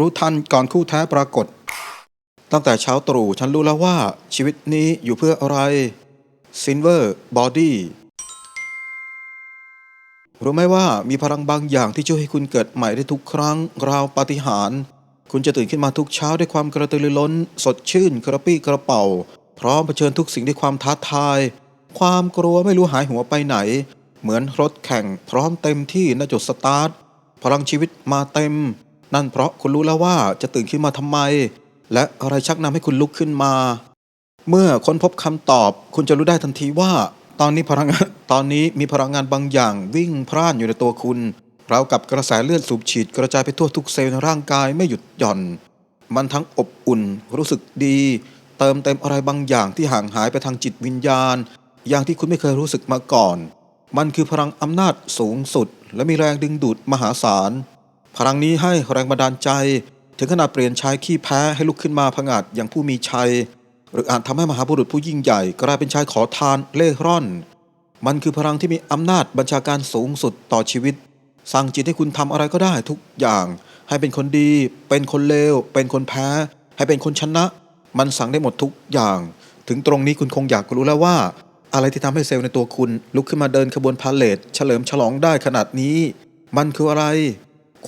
รู้ทันก่อนคู่แท้ปรากฏ ตั้งแต่เช้าตรู่ฉันรู้แล้วว่าชีวิตนี้อยู่เพื่ออะไร Silver Body รู้ไหมว่ามีพลังบางอย่างที่ช่วยให้คุณเกิดใหม่ได้ทุกครั้ง ราวปาฏิหาริย์คุณจะตื่นขึ้นมาทุกเช้าด้วยความกระตือรือร้น สดชื่น กระปี้กระเป๋า พร้อมเผชิญทุกสิ่งด้วยความท้าทาย ความกลัวไม่รู้หายหัวไปไหน เหมือนรถแข่งพร้อมเต็มที่ณจุดสตาร์ท พลังชีวิตมาเต็ม นั่นเพราะคุณรู้แล้วว่าจะตื่นขึ้นมาทำไม และอะไรชักนำให้คุณลุกขึ้นมา เมื่อค้นพบคำตอบ คุณจะรู้ได้ทันทีว่า ตอนนี้พลังงานตอนนี้มีพลังงานบางอย่างวิ่งพร่านอยู่ในตัวคุณราวกับกระแสเลือดสูบฉีดกระจายไปทั่วทุกเซลล์ในร่างกายไม่หยุดหย่อน มันทั้งอบอุ่นรู้สึกดี เติมเต็มอะไรบางอย่างที่ห่างหายไปทางจิตวิญญาณ อย่างที่คุณไม่เคยรู้สึกมาก่อน มันคือพลังอำนาจสูงสุด และมีแรงดึงดูดมหาศาล พลังนี้ให้แรงบันดาลใจ ถึงขนาดเปลี่ยนชายขี้แพ้ให้ลุกขึ้นมาผงาดอย่างผู้มีชัย หรืออาจทำให้มหาบุรุษผู้ยิ่งใหญ่กลายเป็นชายขอทานเล่ร่อน มันคือพลังที่มีอำนาจบัญชาการสูงสุดต่อชีวิต สั่งจิตให้คุณทำอะไรก็ได้ทุกอย่าง ให้เป็นคนดี เป็นคนเลว เป็นคนแพ้ ให้เป็นคนชนะ มันสั่งได้หมดทุกอย่าง ถึงตรงนี้คุณคงอยากรู้แล้วว่า อะไรที่ทำให้เซลล์ในตัวคุณ ลุกขึ้นมาเดินขบวนพาเลทเฉลิมฉลองได้ขนาดนี้ มันคืออะไร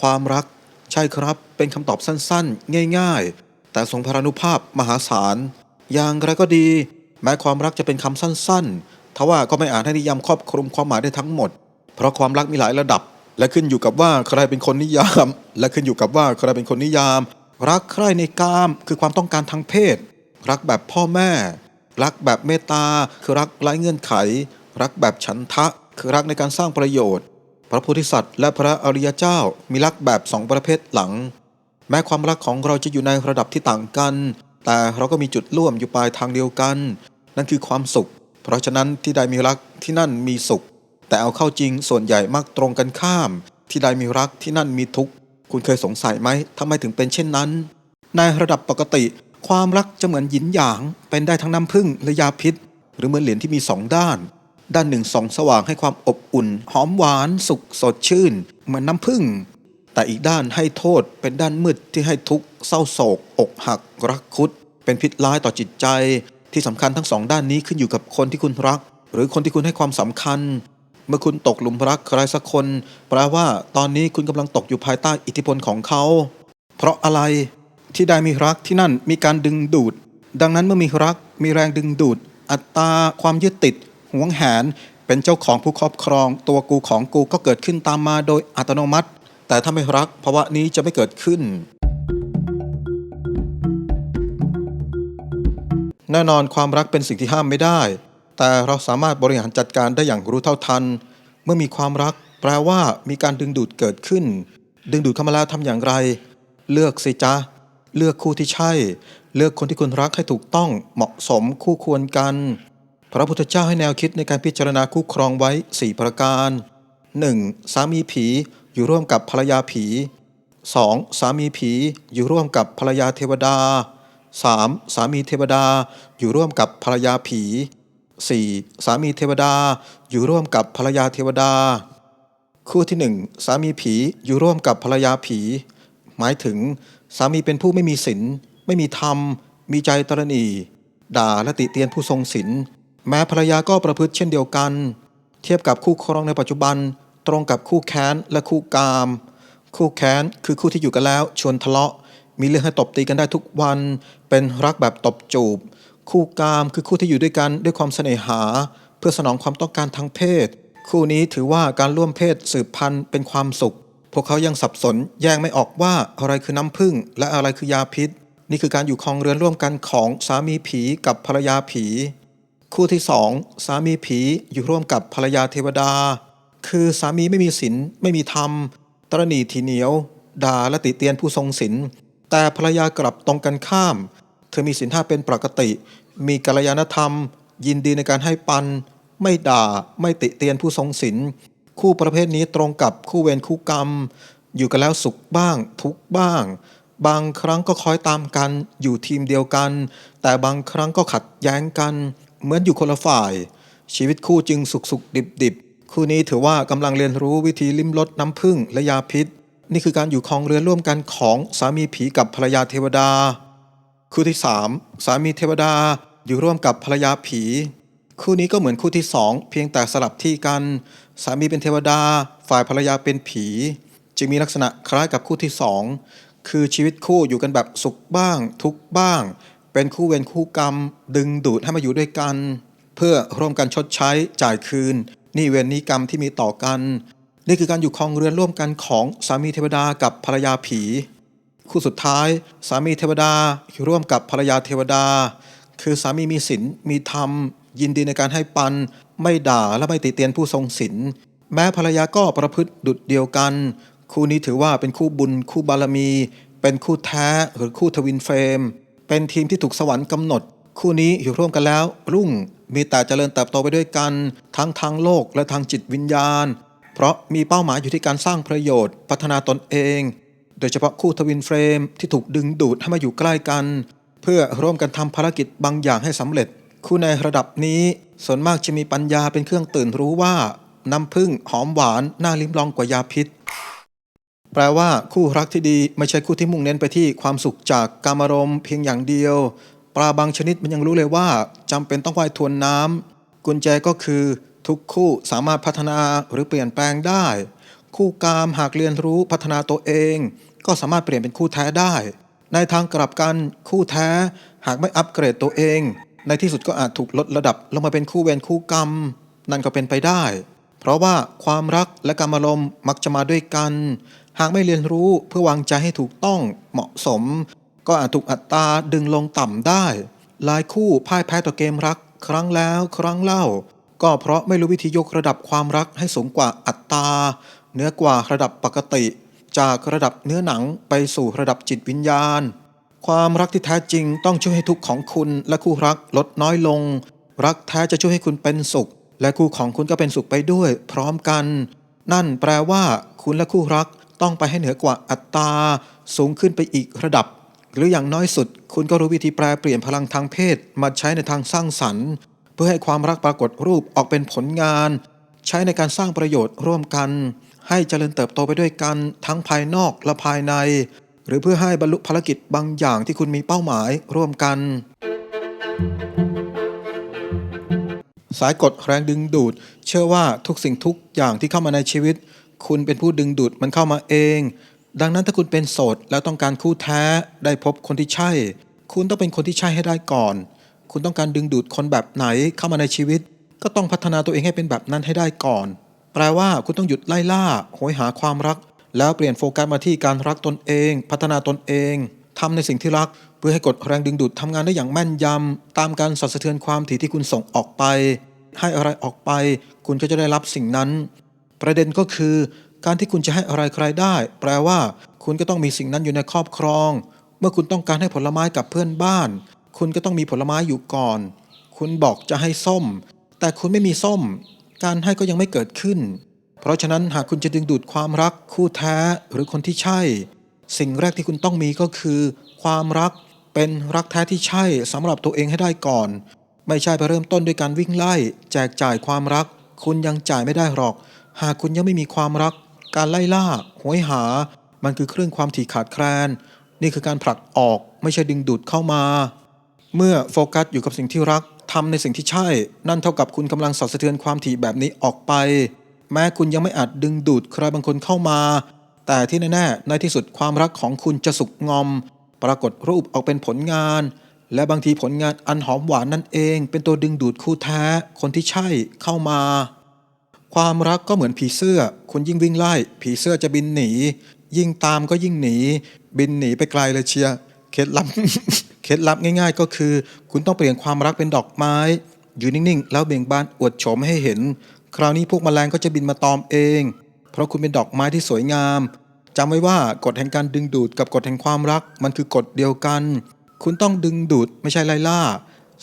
ความรัก ใช่ครับ เป็นคำตอบสั้นๆ ง่ายๆ แต่ทรงพลานุภาพมหาศาล อย่างไรก็ดี แม้ความรักจะเป็นคำสั้นๆ ทว่าก็ไม่อาจให้นิยามครอบคลุมความหมายได้ทั้งหมด เพราะความรักมีหลายระดับ และขึ้นอยู่กับว่าใครเป็นคนนิยาม และขึ้นอยู่กับว่าใครเป็นคนนิยาม รักใคร่ในกาม คือความต้องการทางเพศ รักแบบพ่อแม่ รักแบบเมตตา คือรักไร้เงื่อนไข รักแบบฉันทะ คือรักในการสร้างประโยชน์ พระโพธิสัตว์และพระอริยเจ้ามีรักแบบสองประเภทหลัง แม้ความรักของเราจะอยู่ในระดับที่ต่างกัน แต่เราก็มีจุดร่วมอยู่ปลายทางเดียวกัน นั่นคือความสุข เพราะฉะนั้นที่ใดมีรักที่นั่นมีสุข แต่เอาเข้าจริงส่วนใหญ่มักตรงกันข้าม ที่ใดมีรักที่นั่นมีทุกข์คุณเคยสงสัยไหมทำไมถึงเป็นเช่นนั้น ในระดับปกติ ความรักจะเหมือนหยินหยาง เป็นได้ทั้งน้ำผึ้งและยาพิษ หรือเหมือนเหรียญที่มีสองด้าน ด้านหนึ่งส่องสว่างให้ความอบอุ่น หอมหวานสุขสดชื่น เหมือนน้ำผึ้งแต่อีกด้านให้โทษเป็นด้านมืดที่ให้ทุกข์เศร้าโศก อกหัก รักคุด เป็นพิษร้ายต่อจิตใจ ที่สำคัญทั้งสองด้านนี้ขึ้นอยู่กับคนที่คุณรัก หรือคนที่คุณให้ความสำคัญ เมื่อคุณตกหลุมรักใครสักคนแปลว่าตอนนี้คุณกำลังตกอยู่ภายใต้อิทธิพลของเขา เพราะอะไรที่ใดมีรักที่นั่นมีการดึงดูด ดังนั้นเมื่อมีรักมีแรงดึงดูด อัตตาความยึดติด หวงแหน เป็นเจ้าของผู้ครอบครอง ตัวกูของกูก็เกิดขึ้นตามมาโดยอัตโนมัติ แต่ถ้าไม่รักภาวะนี้จะไม่เกิดขึ้น แน่นอนความรักเป็นสิ่งที่ห้ามไม่ได้ แต่เราสามารถบริหารจัดการได้อย่างรู้เท่าทัน เมื่อมีความรัก แปลว่ามีการดึงดูดเกิดขึ้น ดึงดูดเข้ามาแล้วทำอย่างไร เลือกสิจ๊ะเลือกคู่ที่ใช่ เลือกคนที่คุณรักให้ถูกต้องเหมาะสมคู่ควรกัน พระพุทธเจ้าให้แนวคิดในการพิจารณาคู่ครองไว้ 4 ประการ 1. สามีผีอยู่ร่วมกับภรรยาผี 2. สามีผีอยู่ร่วมกับภรรยาเทวดา 3. สามีเทวดาอยู่ร่วมกับภรรยาผี 4. สามีเทวดาอยู่ร่วมกับภรรยาเทวดา คู่ที่หนึ่งสามีผีอยู่ร่วมกับภรรยาผี หมายถึง สามีเป็นผู้ไม่มีศีลไม่มีธรรม มีใจตรณีด่าและติเตียนผู้ทรงศีล แม้ภรรยาก็ประพฤติเช่นเดียวกัน เทียบกับคู่ครองในปัจจุบัน ตรงกับคู่แค้นและคู่กาม คู่แค้นคือคู่ที่อยู่กันแล้ว ชวนทะเลาะ มีเรื่องให้ตบตีกันได้ทุกวัน เป็นรักแบบตบจูบ คู่กามคือคู่ที่อยู่ด้วยกันด้วยความเสน่หา เพื่อสนองความต้องการทางเพศ คู่นี้ถือว่าการร่วมเพศสืบพันธุ์เป็นความสุข พวกเขายังสับสนแยกไม่ออกว่าอะไรคือน้ำผึ้งและอะไรคือยาพิษ นี่คือการอยู่ครองเรือนร่วมกันของสามีผีกับภรรยาผี คู่ที่สองสามีผีอยู่ร่วมกับภรรยาเทวดา คือสามีไม่มีศีลไม่มีธรรม ตรณีทีเหนียว ด่าและติเตียนผู้ทรงศีลแต่ภรรยากลับตรงกันข้าม เธอมีศีลห้าเป็นปกติ มีกัลยาณธรรม ยินดีในการให้ปัน ไม่ด่าไม่ติเตียนผู้ทรงศีลคู่ประเภทนี้ตรงกับคู่เวรคู่กรรม อยู่กันแล้วสุขบ้าง ทุกบ้าง บางครั้งก็คอยตามกัน อยู่ทีมเดียวกัน แต่บางครั้งก็ขัดแย้งกัน เหมือนอยู่คนละฝ่าย ชีวิตคู่จึงสุขสุขดิบดิบคู่นี้ถือว่ากำลังเรียนรู้วิธีลิ้มรสน้ำผึ้งและยาพิษ นี่คือการอยู่คองเรือนร่วมกันของสามีผีกับภรรยาเทวดา คู่ที่ 3 สามีเทวดาอยู่ร่วมกับภรรยาผี คู่นี้ก็เหมือนคู่ที่2เพียงแต่สลับที่กัน สามีเป็นเทวดา ฝ่ายภรรยาเป็นผี จึงมีลักษณะคล้ายกับคู่ที่2คือชีวิตคู่อยู่กันแบบสุขบ้าง ทุกบ้าง เป็นคู่เวรคู่กรรม ดึงดูดให้มาอยู่ด้วยกัน เพื่อร่วมกันชดใช้จ่ายคืน นี่เวรนี้กรรมที่มีต่อกัน นี่คือการอยู่ครองเรือนร่วมกันของสามีเทวดากับภรรยาผี คู่สุดท้าย สามีเทวดาอยู่ร่วมกับภรรยาเทวดา คือสามีมีศีลมีธรรม ยินดีในการให้ปัน ไม่ด่าและไม่ติเตียนผู้ทรงศีลแม้ภรรยาก็ประพฤติดุจเดียวกัน คู่นี้ถือว่าเป็นคู่บุญคู่บารมี เป็นคู่แท้หรือคู่ทวินเฟรม เป็นทีมที่ถูกสวรรค์กำหนด คู่นี้อยู่ร่วมกันแล้ว รุ่งมีแต่เจริญเติบโตไปด้วยกัน ทั้งทางโลกและทางจิตวิญญาณ เพราะมีเป้าหมายอยู่ที่การสร้างประโยชน์ พัฒนาตนเอง โดยเฉพาะคู่ทวินเฟรมที่ถูกดึงดูดให้มาอยู่ใกล้กัน เพื่อร่วมกันทำภารกิจบางอย่างให้สำเร็จ คู่ในระดับนี้ส่วนมากจะมีปัญญาเป็นเครื่องตื่นรู้ว่าน้ำผึ้งหอมหวานน่าลิ้มลองกว่ายาพิษ แปลว่าคู่รักที่ดีไม่ใช่คู่ที่มุ่งเน้นไปที่ความสุขจากกามารมณ์เพียงอย่างเดียว ปลาบางชนิดมันยังรู้เลยว่าจำเป็นต้องว่ายทวนน้ำกุญแจก็คือ ทุกคู่สามารถพัฒนาหรือเปลี่ยนแปลงได้ คู่กามหากเรียนรู้พัฒนาตัวเอง ก็สามารถเปลี่ยนเป็นคู่แท้ได้ ในทางกลับกันคู่แท้ หากไม่อัปเกรดตัวเอง ในที่สุดก็อาจถูกลดระดับลงมาเป็นคู่เวรคู่กรรม นั่นก็เป็นไปได้ เพราะว่าความรักและการอารมณ์มักจะมาด้วยกัน หากไม่เรียนรู้เพื่อวางใจให้ถูกต้องเหมาะสม ก็อาจถูกอัตราดึงลงต่ำได้หลายคู่พ่ายแพ้ต่อเกมรัก ครั้งแล้วครั้งเล่า ก็เพราะไม่รู้วิธียกระดับความรักให้สูงกว่าอัตราเนื้อกว่าระดับปกติ จากระดับเนื้อหนังไปสู่ระดับจิตวิญญาณ ความรักที่แท้จริงต้องช่วยให้ทุกข์ของคุณและคู่รักลดน้อยลง รักแท้จะช่วยให้คุณเป็นสุข และคู่ของคุณก็เป็นสุขไปด้วย พร้อมกัน นั่นแปลว่า คุณและคู่รัก ต้องไปให้เหนือกว่าอัตราสูงขึ้นไปอีกระดับ หรืออย่างน้อยสุด คุณก็รู้วิธีแปลเปลี่ยนพลังทางเพศมาใช้ในทางสร้างสรรค์ เพื่อให้ความรักปรากฏรูปออกเป็นผลงาน ใช้ในการสร้างประโยชน์ร่วมกัน ให้เจริญเติบโตไปด้วยกันทั้งภายนอกและภายใน หรือเพื่อให้บรรลุภารกิจบางอย่างที่คุณมีเป้าหมายร่วมกัน สายกดแรงดึงดูด เชื่อว่าทุกสิ่งทุกอย่างที่เข้ามาในชีวิต คุณเป็นผู้ดึงดูดมันเข้ามาเอง ดังนั้นถ้าคุณเป็นโสดแล้วต้องการคู่แท้ได้พบคนที่ใช่ คุณต้องเป็นคนที่ใช่ให้ได้ก่อน คุณต้องการดึงดูดคนแบบไหนเข้ามาในชีวิต ก็ต้องพัฒนาตัวเองให้เป็นแบบนั้นให้ได้ก่อน แปลว่าคุณต้องหยุดไล่ล่าโหยหาความรัก แล้วเปลี่ยนโฟกัสมาที่การรักตนเอง พัฒนาตนเองทำในสิ่งที่รักเพื่อให้กดแรงดึงดูดทำงานได้อย่างแม่นยำตามการสั่นสะเทือนความถี่ที่คุณส่งออกไป ให้อะไรออกไป คุณก็จะได้รับสิ่งนั้น ประเด็นก็คือ การที่คุณจะให้อะไรใครได้ แปลว่า คุณก็ต้องมีสิ่งนั้นอยู่ในครอบครอง เมื่อคุณต้องการให้ผลไม้กับเพื่อนบ้าน คุณก็ต้องมีผลไม้อยู่ก่อน คุณบอกจะให้ส้ม แต่คุณไม่มีส้ม การให้ก็ยังไม่เกิดขึ้น เพราะฉะนั้นหากคุณจะดึงดูดความรัก คู่แท้หรือคนที่ใช่ สิ่งแรกที่คุณต้องมีก็คือ ความรักเป็นรักแท้ที่ใช่สำหรับตัวเองให้ได้ก่อน ไม่ใช่ไปเริ่มต้นด้วยการวิ่งไล่ แจกจ่ายความรัก คุณยังจ่ายไม่ได้หรอก หากคุณยังไม่มีความรัก การไล่ล่าหวยหา มันคือเครื่องความถี่ขาดแคลน นี่คือการผลักออกไม่ใช่ดึงดูดเข้ามา เมื่อโฟกัสอยู่กับสิ่งที่รักทำในสิ่งที่ใช่ นั่นเท่ากับคุณกำลังสั่นสะเทือนความถี่แบบนี้ออกไป แม้คุณยังไม่อาจดึงดูดใครบางคนเข้ามา แต่ที่แน่ๆในที่สุดความรักของคุณจะสุกงอม ปรากฏรูปออกเป็นผลงาน และบางทีผลงานอันหอมหวานนั่นเอง เป็นตัวดึงดูดคู่แท้ คนที่ใช่เข้ามา ความรักก็เหมือนผีเสื้อ คุณยิ่งวิ่งไล่ ผีเสื้อจะบินหนี ยิ่งตามก็ยิ่งหนี บินหนีไปไกลเลยเชียร์เคล็ดลับเคล็ดลับง่าย ๆ ก็คือ คุณต้องเปลี่ยนความรักเป็นดอกไม้ อยู่นิ่งๆ แล้วเบ่งบานอวดโฉมให้เห็น คราวนี้พวกแมลงก็จะบินมาตอมเอง เพราะคุณเป็นดอกไม้ที่สวยงามจำไว้ว่ากฎแห่งการดึงดูดกับกฎแห่งความรักมันคือกฎเดียวกัน คุณต้องดึงดูดไม่ใช่ไล่ล่า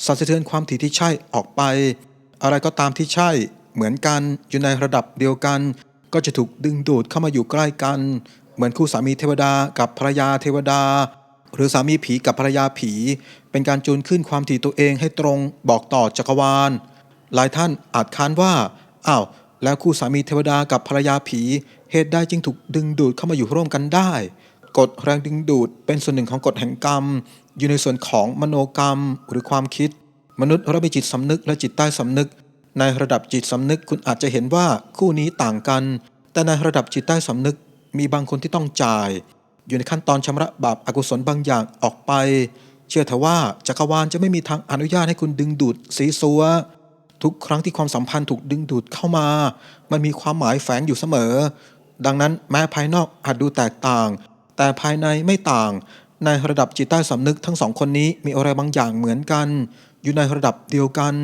สั่นสะเทือนความถี่ที่ใช่ออกไป อะไรก็ตามที่ใช่ เหมือนกัน อยู่ในระดับเดียวกัน ก็จะถูกดึงดูดเข้ามาอยู่ใกล้กัน เหมือนคู่สามีเทวดากับภรรยาเทวดา หรือสามีผีกับภรรยาผี เป็นการจูนขึ้นความถี่ตัวเองให้ตรงบอกต่อจักรวาล หลายท่านอาจค้านว่าอ้าวแล้วคู่สามีเทวดากับภรรยาผี เหตุใดจึงถูกดึงดูดเข้ามาอยู่ร่วมกันได้ กฎแรงดึงดูดเป็นส่วนหนึ่งของกฎแห่งกรรม อยู่ในส่วนของมโนกรรมหรือความคิด มนุษย์เรามีจิตสำนึกและจิตใต้สำนึก ในระดับจิตสำนึกคุณอาจจะเห็นว่าคู่นี้ต่างกัน แต่ในระดับจิตใต้สำนึกมีบางคนที่ต้องจ่าย อยู่ในขั้นตอนชำระบาปอากุศลบางอย่างออกไป เชื่อเถอะว่าจักรวาลจะไม่มีทางอนุญาตให้คุณดึงดูดสีซัวทุกครั้งที่ความสัมพันธ์ถูกดึงดูดเข้ามา มันมีความหมายแฝงอยู่เสมอ ดังนั้นแม้ภายนอกอาจดูแตกต่าง แต่ภายในไม่ต่าง ในระดับจิตใต้สำนึกทั้งสองคนนี้มีอะไรบางอย่างเหมือนกัน อยู่ในระดับเดียวกัน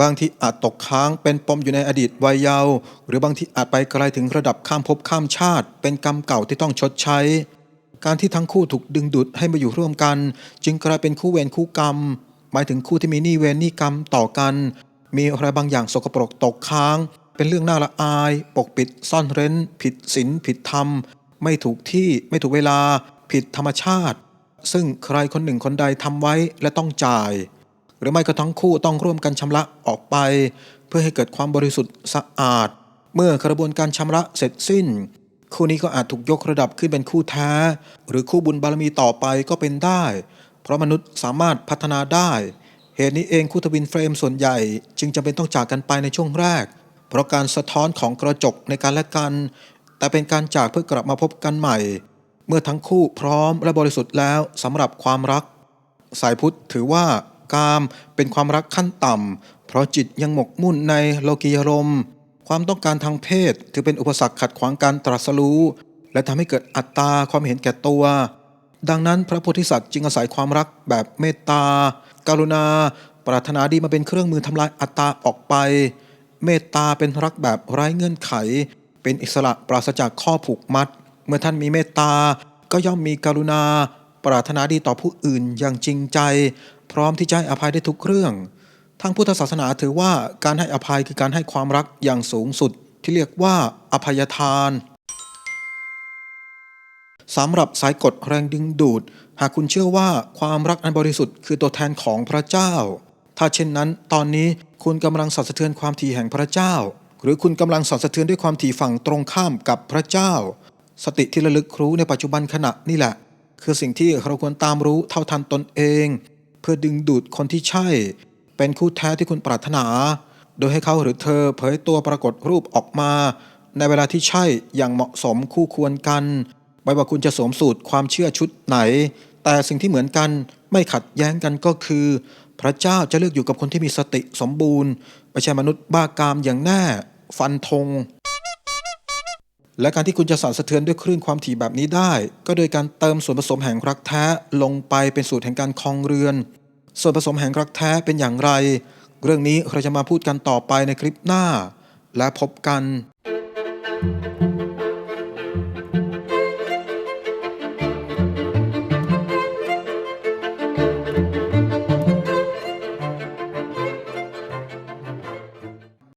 บางทีอาจตกค้างเป็นปมอยู่ในอดีตวัยเยาว์หรือบางทีอาจไปไกลถึงระดับข้ามภพข้ามชาติ เป็นกรรมเก่าที่ต้องชดใช้ การที่ทั้งคู่ถูกดึงดูดให้มาอยู่ร่วมกัน จึงกลายเป็นคู่เวรคู่กรรม หมายถึงคู่ที่มีหนี้เวรหนี้กรรมต่อกัน มีอะไรบางอย่างสกปรกตกค้าง เป็นเรื่องน่าละอาย ปกปิด ซ่อนเร้น ผิดศีลผิดธรรม ไม่ถูกที่ไม่ถูกเวลา ผิดธรรมชาติ ซึ่งใครคนหนึ่งคนใดทำไว้และต้องจ่าย หรือไม่ก็ทั้งคู่ต้องร่วมกันชำระออกไป เพื่อให้เกิดความบริสุทธิ์สะอาด เมื่อกระบวนการชำระเสร็จสิ้น คู่นี้ก็อาจถูกยกระดับขึ้นเป็นคู่แท้ หรือคู่บุญบารมีต่อไปก็เป็นได้ เพราะมนุษย์สามารถพัฒนาได้ เหตุนี้เองคู่ทวินเฟรมส่วนใหญ่ จึงจำเป็นต้องจากกันไปในช่วงแรก เพราะการสะท้อนของกระจกในการและกัน แต่เป็นการจากเพื่อกลับมาพบกันใหม่ เมื่อทั้งคู่พร้อมและบริสุทธิ์แล้วสำหรับความรัก สายพุทธถือว่า กาม เป็นความรักขั้นต่ำ เพราะจิตยังหมกมุ่นในโลกียรม ความต้องการทางเพศถือเป็นอุปสรรคขัดขวางการตรัสรู้ และทำให้เกิดอัตตาความเห็นแก่ตัว ดังนั้นพระโพธิสัตว์จึงอาศัยความรักแบบเมตตาการุณา ปรารถนาดีมาเป็นเครื่องมือทำลายอัตตาออกไป เมตตาเป็นรักแบบไร้เงื่อนไข เป็นอิสระปราศจากข้อผูกมัด เมื่อท่านมีเมตตาก็ย่อมมีกรุณา ปรารถนาดีต่อผู้อื่นอย่างจริงใจ พร้อมที่จะให้อภัยได้ทุกเรื่อง ทางพุทธศาสนาถือว่าการให้อภัยคือการให้ความรักอย่างสูงสุด ที่เรียกว่าอภัยทานสำหรับสายกฎแรงดึงดูด หากคุณเชื่อว่าความรักอันบริสุทธิ์คือตัวแทนของพระเจ้า ถ้าเช่นนั้น ตอนนี้คุณกำลังสั่นสะเทือนความถี่แห่งพระเจ้า หรือคุณกำลังสั่นสะเทือนด้วยความถี่ฝั่งตรงข้ามกับพระเจ้า สติที่ระลึกรู้ในปัจจุบันขณะนี่แหละ คือสิ่งที่เราควรตามรู้เท่าทันตนเอง เพื่อดึงดูดคนที่ใช่ เป็นคู่แท้ที่คุณปรารถนา โดยให้เขาหรือเธอเผยตัวปรากฏรูปออกมา ในเวลาที่ใช่อย่างเหมาะสมคู่ควรกัน ไม่ว่าคุณจะสวมสูตรความเชื่อชุดไหน แต่สิ่งที่เหมือนกันไม่ขัดแย้งกันก็คือ พระเจ้าจะเลือกอยู่กับคนที่มีสติสมบูรณ์ไม่ใช่มนุษย์บ้ากามอย่างแน่ ฟันธง และการที่คุณจะสั่นสะเทือนด้วยคลื่นความถี่แบบนี้ได้ ก็โดยการเติมส่วนผสมแห่งรักแท้ลงไปเป็นสูตรแห่งการคลองเรือน ส่วนผสมแห่งรักแท้เป็นอย่างไร เรื่องนี้เราจะมาพูดกันต่อไปในคลิปหน้า และพบกัน